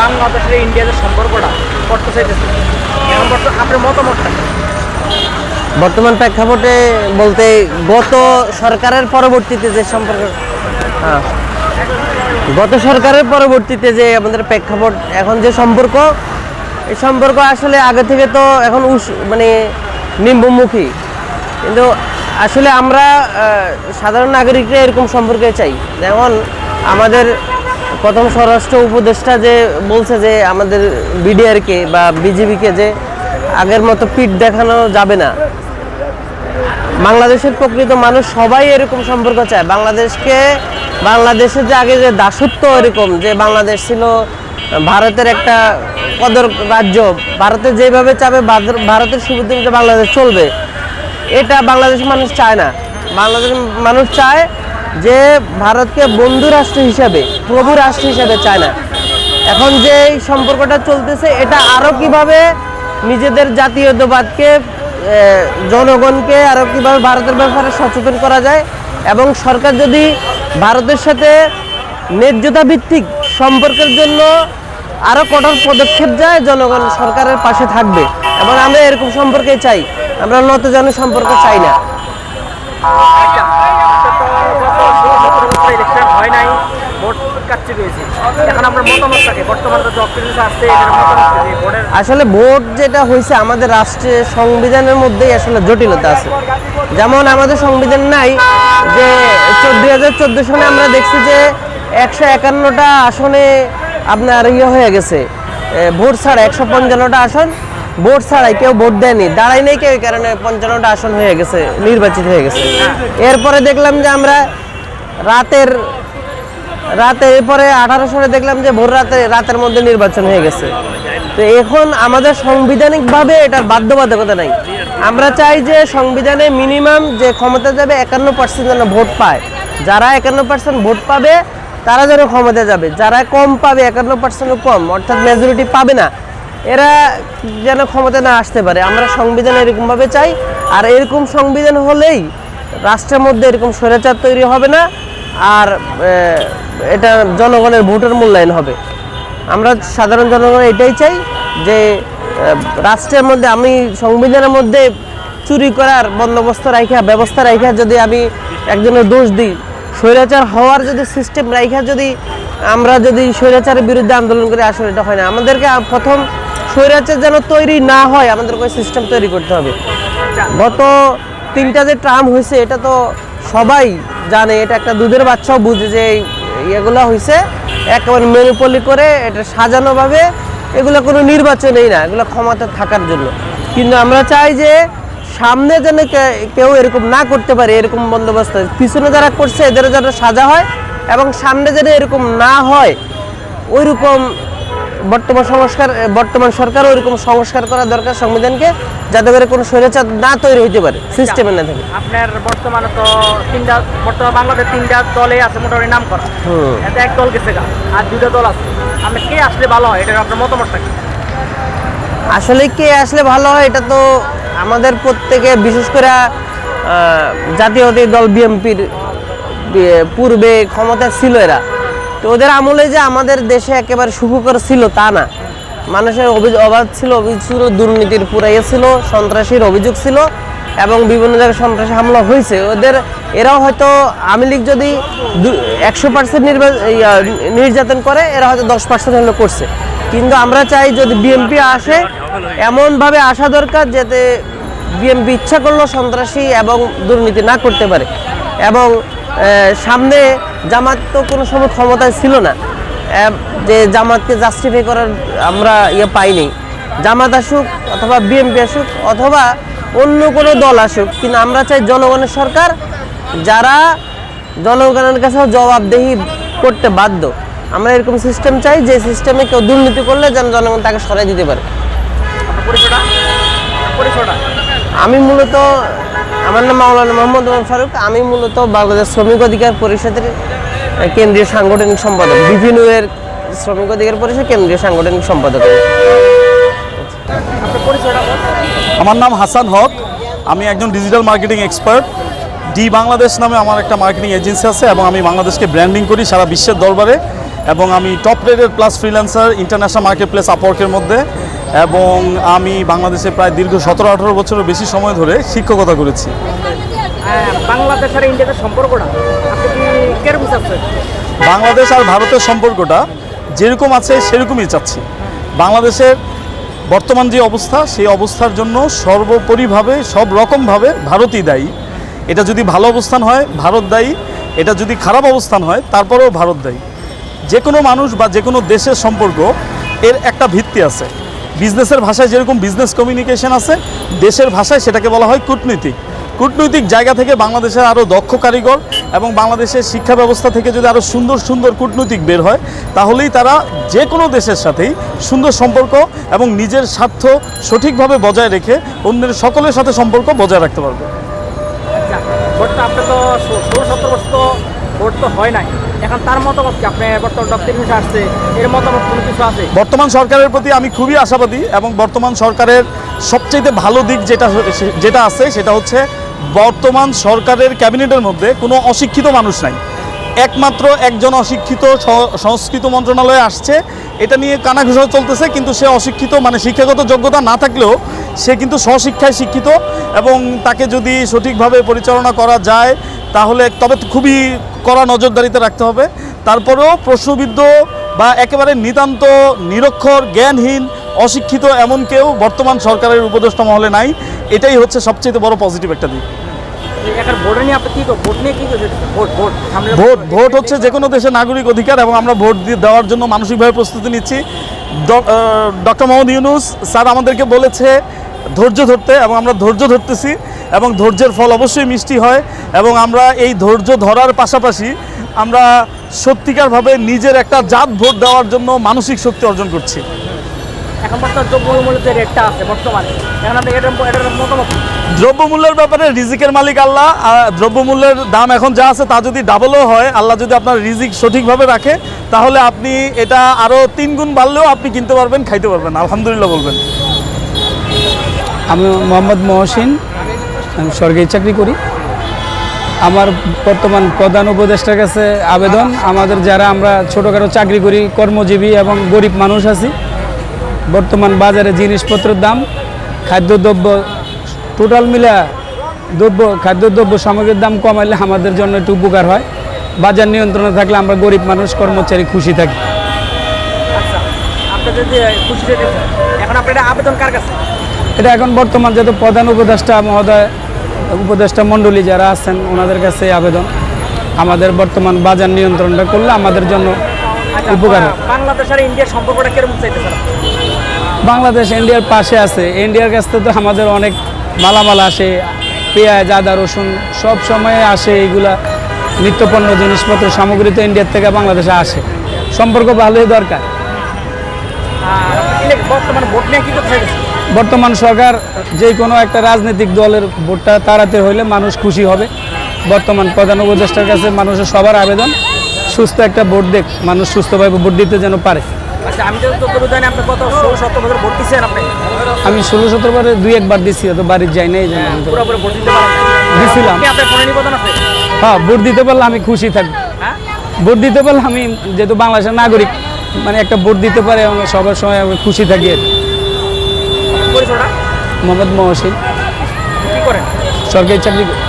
বাংলাদেশের ইন্ডিয়ার সম্পর্কটা করতে চাইতেছে আপনার মতামতটা বর্তমান প্রেক্ষাপটে বলতে গত সরকারের পরবর্তীতে যে সম্পর্ক হ্যাঁ। গত সরকারের পরবর্তীতে যে আমাদের প্রেক্ষাপট, এখন যে সম্পর্ক, এই সম্পর্ক আসলে আগে থেকে তো এখন উস মানে নিম্নমুখী। কিন্তু আসলে আমরা সাধারণ নাগরিকরা এরকম সম্পর্কে চাই। যেমন আমাদের প্রথম স্বরাষ্ট্র উপদেষ্টা যে বলছে যে আমাদের বিডিআরকে বা বিজেপিকে যে আগের মতো পিঠ দেখানো যাবে না। বাংলাদেশের প্রকৃত মানুষ সবাই এরকম সম্পর্ক চায়। বাংলাদেশকে, বাংলাদেশের যে আগে যে দাসত্ব এরকম, যে বাংলাদেশ ছিল ভারতের একটা কদর রাজ্য, ভারতে যেভাবে চাবে ভারতের সুবিধা বাংলাদেশ চলবে। এটা বাংলাদেশ মানুষ চায় না। বাংলাদেশ মানুষ চায় যে ভারতকে বন্ধু রাষ্ট্র হিসাবে, প্রভু রাষ্ট্র হিসাবে চায় না। এখন যে এই সম্পর্কটা চলতেছে, এটা আরও কীভাবে নিজেদের জাতীয়তাবাদকে জনগণকে আরও কীভাবে ভারতের ব্যাপারে সচেতন করা যায় এবং সরকার যদি ভারতের সাথে ন্যায্যতা ভিত্তিক সম্পর্কের জন্য আরও কঠোর পদক্ষেপ যায়, জনগণ সরকারের পাশে থাকবে। এবং আমরা এরকম সম্পর্কে চাই। আমরা নতজন সম্পর্ক চাই না আচ্ছা, তো তো গত ষোলো সতেরো বছর ইলেকশন হয় নাই ভোট কাটছে রয়েছে এখন কি বর্তমানে আসছে আসলে ভোট যেটা হয়েছে আমাদের রাষ্ট্রের সংবিধানের মধ্যেই আসলে জটিলতা আছে। যেমন আমাদের সংবিধান নাই যে চোদ্দ হাজার চোদ্দ সনে আমরা দেখছি যে একশো একান্নটা আসনে আপনার ইয়ে হয়ে গেছে। ভোট ছাড়া একশো পঞ্চান্নটা আসন ভোট ছাড়াই কেউ ভোট দেয়নি। দাঁড়াই নেই কেউ এই কারণে পঞ্চান্নটা আসন হয়ে গেছে নির্বাচিত হয়ে গেছে। এরপরে দেখলাম যে আমরা রাতের রাতে এরপরে সালে দেখলাম যে ভোর রাতে, রাতের মধ্যে নির্বাচন হয়ে গেছে। তো এখন আমাদের সাংবিধানিকভাবে এটার বাধ্যবাধকতা নাই। আমরা চাই যে সংবিধানে মিনিমাম যে ক্ষমতা যাবে, একান্ন পার্সেন্ট যেন ভোট পায়। যারা একান্ন পার্সেন্ট ভোট পাবে, তারা যেন ক্ষমতা যাবে। যারা কম পাবে, একান্ন পার্সেন্ট কম, অর্থাৎ মেজরিটি পাবে না, এরা যেন ক্ষমতা না আসতে পারে। আমরা সংবিধান এরকমভাবে চাই, আর এরকম সংবিধান হলেই রাষ্ট্রের মধ্যে এরকম স্বৈরাচার তৈরি হবে না। আর এটা জনগণের ভোটের মূল্যায়ন হবে। আমরা সাধারণ জনগণ এটাই চাই যে রাষ্ট্রের মধ্যে আমি, সংবিধানের মধ্যে চুরি করার বন্দোবস্ত রাখা ব্যবস্থা রাখা যদি আমি একজনের দোষ দিই, স্বৈরাচার হওয়ার যদি সিস্টেম রাখা যদি আমরা যদি স্বৈরাচারের বিরুদ্ধে আন্দোলন করে, আসলে এটা হয় না। আমাদেরকে প্রথম স্বৈরাচার যেন তৈরি না হয় আমাদেরকে সিস্টেম তৈরি করতে হবে। গত তিনটা যে ট্রাম হয়েছে, এটা তো সবাই জানে, এটা একটা দুধের বাচ্চাও বুঝে যে এগুলো হয়েছে একেবারে মেনুপলি করে এটা সাজানোভাবে এগুলো কোনো নির্বাচনেই না, এগুলো ক্ষমতা থাকার জন্য। কিন্তু আমরা চাই যে সামনে যেন কেউ এরকম না করতে পারে, এরকম বন্দোবস্ত। পিছনে যারা করছে, এদের যেন সাজা হয় এবং সামনে যেন এরকম না হয়, ওইরকম বর্তমান সংস্কার বর্তমান সরকার ওইরকম সংস্কার করা দরকার সংবিধানকে যাতে করে কোনো স্বৈরাচার না তৈরি হইতে পারে সিস্টেমে না থাকে আপনার বর্তমানে তো তিনটা বর্তমান বাংলাদেশ তিনটা দলে আছে মোটামুটি নাম করা। এতে এক দল গেছে আর দুটা দল আছে। আপনি কে আসলে ভালো হয় এটা আপনার মতামতটা কি? আসলে কে আসলে ভালো হয় এটা তো আমাদের প্রত্যেকে বিশেষ করে জাতীয়তাবাদী দল বিএনপির পূর্বে ক্ষমতা ছিল এরা। তো ওদের আমলে যে আমাদের দেশে একেবারে সুখকর ছিল তা না। মানুষের অভিযোগ, অবাধ ছিল, অভিযোগ দুর্নীতির পুরাইয়া ছিল, সন্ত্রাসীর অভিযোগ ছিল এবং বিভিন্ন জায়গায় সন্ত্রাসী হামলা হয়েছে। ওদের, এরাও হয়তো আওয়ামী লীগ যদি একশো পার্সেন্ট নির্যাতন করে, এরা হয়তো দশ পার্সেন্ট হলে করছে। কিন্তু আমরা চাই যদি বিএনপি আসে, এমনভাবে আসা দরকার যাতে বিএনপি ইচ্ছা করলেও সন্ত্রাসী এবং দুর্নীতি না করতে পারে। এবং সামনে জামাত তো কোনো সময় ক্ষমতায় ছিল না। যে জামাতকে জাস্টিফাই করার আমরা ইয়ে পাইনি। জামাত আসুক অথবা বিএনপি আসুক অথবা অন্য কোনো দল আসুক, কিন্তু আমরা চাই জনগণের সরকার যারা জনগণের কাছে জবাবদেহি করতে বাধ্য। আমরা এরকম সিস্টেম চাই যে সিস্টেমে কেউ দুর্নীতি করলে যেন জনগণ তাকে সরাই দিতে পারে। পরিচয়টা? আমি মূলত, আমার নাম মাওলানা মোহাম্মদ ওমর ফারুক। আমি মূলত বাংলাদেশ শ্রমিক অধিকার পরিষদের কেন্দ্রীয় সাংগঠনিক সম্পাদক। বিভিন্ন এর শ্রমিক অধিকার পরিষদ কেন্দ্রীয় সাংগঠনিক সম্পাদক। আমার নাম হাসান হক। আমি একজন digital marketing expert. D Bangladesh নামে আমার একটা মার্কেটিং এজেন্সি আছে এবং আমি বাংলাদেশকে ব্র্যান্ডিং করি সারা বিশ্বের দরবারে এবং আমি top rated plus freelancer, international market place আপওয়ার্কের মধ্যে। এবং আমি বাংলাদেশে প্রায় দীর্ঘ সতেরো আঠারো বছরের বেশি সময় ধরে শিক্ষকতা করেছি। হ্যাঁ, বাংলাদেশ আর ইন্ডিয়াতে সম্পর্কটা বাংলাদেশ আর ভারতের সম্পর্কটা যেরকম আছে সেরকমই চাচ্ছি। বাংলাদেশের বর্তমান যে অবস্থা সেই অবস্থার জন্য সর্বোপরিভাবে সব রকমভাবে ভারতই দায়ী। এটা যদি ভালো অবস্থান হয় ভারত দায়ী। এটা যদি খারাপ অবস্থান হয় তারপরেও ভারত দায়ী। যে কোনো মানুষ বা যে কোনো দেশের সম্পর্ক এর একটা ভিত্তি আছে। বিজনেসের ভাষায় যেরকম বিজনেস কমিউনিকেশন আছে, দেশের ভাষায় সেটাকে বলা হয় কূটনীতিক। কূটনৈতিক জায়গা থেকে বাংলাদেশের আরও দক্ষ কারিগর এবং বাংলাদেশের শিক্ষা ব্যবস্থা থেকে যদি আরও সুন্দর সুন্দর কূটনৈতিক বের হয়, তাহলেই তারা যে কোনো দেশের সাথেই সুন্দর সম্পর্ক এবং নিজের স্বার্থ সঠিকভাবে বজায় রেখে অন্যের সকলের সাথে সম্পর্ক বজায় রাখতে পারবে। আচ্ছা আপনি তো ষোলো সতেরো বছর ভোট তো হয় নাই। এখন তার মতামত কি? আপনি বর্তমান আসছে, এর মতামত কোনো কিছু আছে? বর্তমান সরকারের প্রতি আমি খুবই আশাবাদী এবং বর্তমান সরকারের সবচেয়ে ভালো দিক যেটা যেটা আছে সেটা হচ্ছে বর্তমান সরকারের ক্যাবিনেটের মধ্যে কোনো অশিক্ষিত মানুষ নাই। একমাত্র একজন অশিক্ষিত সংস্কৃত মন্ত্রণালয়ে আসছে। এটা নিয়ে কানাঘুষা চলতেছে, কিন্তু সে অশিক্ষিত মানে শিক্ষাগত যোগ্যতা না থাকলেও সে কিন্তু স্বশিক্ষায় শিক্ষিত এবং তাকে যদি সঠিকভাবে পরিচালনা করা যায় তাহলে তবে তো খুবই কড়া নজরদারিতে রাখতে হবে। তারপরেও প্রশ্নবিদ্ধ বা একেবারে নিতান্ত নিরক্ষর জ্ঞানহীন অশিক্ষিত এমন কেউ বর্তমান সরকারের উপদেষ্টা মহলে নাই। এটাই হচ্ছে সবচেয়ে বড় পজিটিভ একটা দিক। ভোট ভোট হচ্ছে যে কোনো দেশের নাগরিক অধিকার এবং আমরা ভোট দিয়ে দেওয়ার জন্য মানসিকভাবে প্রস্তুতি নিচ্ছি। ডক্টর মোহাম্মদ ইউনুস স্যার আমাদেরকে বলেছে ধৈর্য ধরতে এবং আমরা ধৈর্য ধরতেছি এবং ধৈর্যের ফল অবশ্যই মিষ্টি হয় এবং আমরা এই ধৈর্য ধরার পাশাপাশি আমরা সত্যিকারভাবে নিজের একটা জাত ভোট দেওয়ার জন্য মানসিক শক্তি অর্জন করছি। এখন বর্তমান দ্রব্যমূল্যের যে রেটটা আছে বর্তমানে এখন আপনি এটার এটার মতামত দ্রব্যমূল্যের ব্যাপারে রিজিকের মালিক আল্লাহ দ্রব্যমূল্যের দাম এখন যা আছে তা যদি ডাবলও হয় আল্লাহ যদি আপনার রিজিক সঠিকভাবে রাখে তাহলে আপনি এটা আরও তিন গুণ বাড়লেও আপনি কিনতে পারবেন খাইতে পারবেন আলহামদুলিল্লাহ বলবেন। আমি মোহাম্মদ মহসিন, আমি সরকারি চাকরি করি। আমার বর্তমান প্রধান উপদেষ্টার কাছে আবেদন, আমাদের যারা আমরা ছোটোখাটো চাকরি করি, কর্মজীবী এবং গরিব মানুষ আছি, বর্তমান বাজারে জিনিসপত্রের দাম, খাদ্যদ্রব্য টোটাল মিলা দ্রব্য, খাদ্যদ্রব্য সামগ্রীর দাম কমাইলে আমাদের জন্য একটু উপকার হয়। বাজার নিয়ন্ত্রণে থাকলে আমরা গরিব মানুষ, কর্মচারী খুশি থাকি। আচ্ছা আবেদন কার কাছে? এটা এখন বর্তমান যেহেতু প্রধান উপদেষ্টা মহোদয় উপদেষ্টা মণ্ডলী যারা আছেন ওনাদের কাছে আবেদন। আমাদের বর্তমান বাজার নিয়ন্ত্রণটা করলে আমাদের জন্য আচ্ছা উপকার বাংলাদেশ আর ইন্ডিয়ার সম্পর্কটা কীরকম চাইতেছেন? বাংলাদেশ ইন্ডিয়ার পাশে আছে। ইন্ডিয়ার কাছ থেকে তো আমাদের অনেক মালামাল আসে পেঁয়াজ আদা রসুন সব সময় আসে এইগুলা। নিত্যপণ্য জিনিসপত্র সামগ্রী তো ইন্ডিয়ার থেকে বাংলাদেশে আসে। সম্পর্ক ভালোই দরকার। বর্তমানে ভোট নিয়ে কি করতে বর্তমান সরকার যে কোনো একটা রাজনৈতিক দলের ভোটটা তাড়াতে হলে মানুষ খুশি হবে। বর্তমান প্রধান উপদেষ্টার কাছে মানুষের সবার আবেদন সুস্থ একটা ভোট দেখ মানুষ সুস্থভাবে ভোট দিতে যেন পারে। আচ্ছা আমি ষোলো সতেরো বারে দুই একবার দিছি তো বাড়ির যাই নাই দিছিলাম। হ্যাঁ ভোট দিতে পারলে আমি খুশি থাকব হ্যাঁ? ভোট দিতে পারলে আমি যেহেতু বাংলাদেশের নাগরিক মানে একটা ভোট দিতে পারে এবং সবার সময় আমি খুশি থাকি পরিচয়টা মোহাম্মদ মহসিন কি করেন সরকারি চাকরি করি।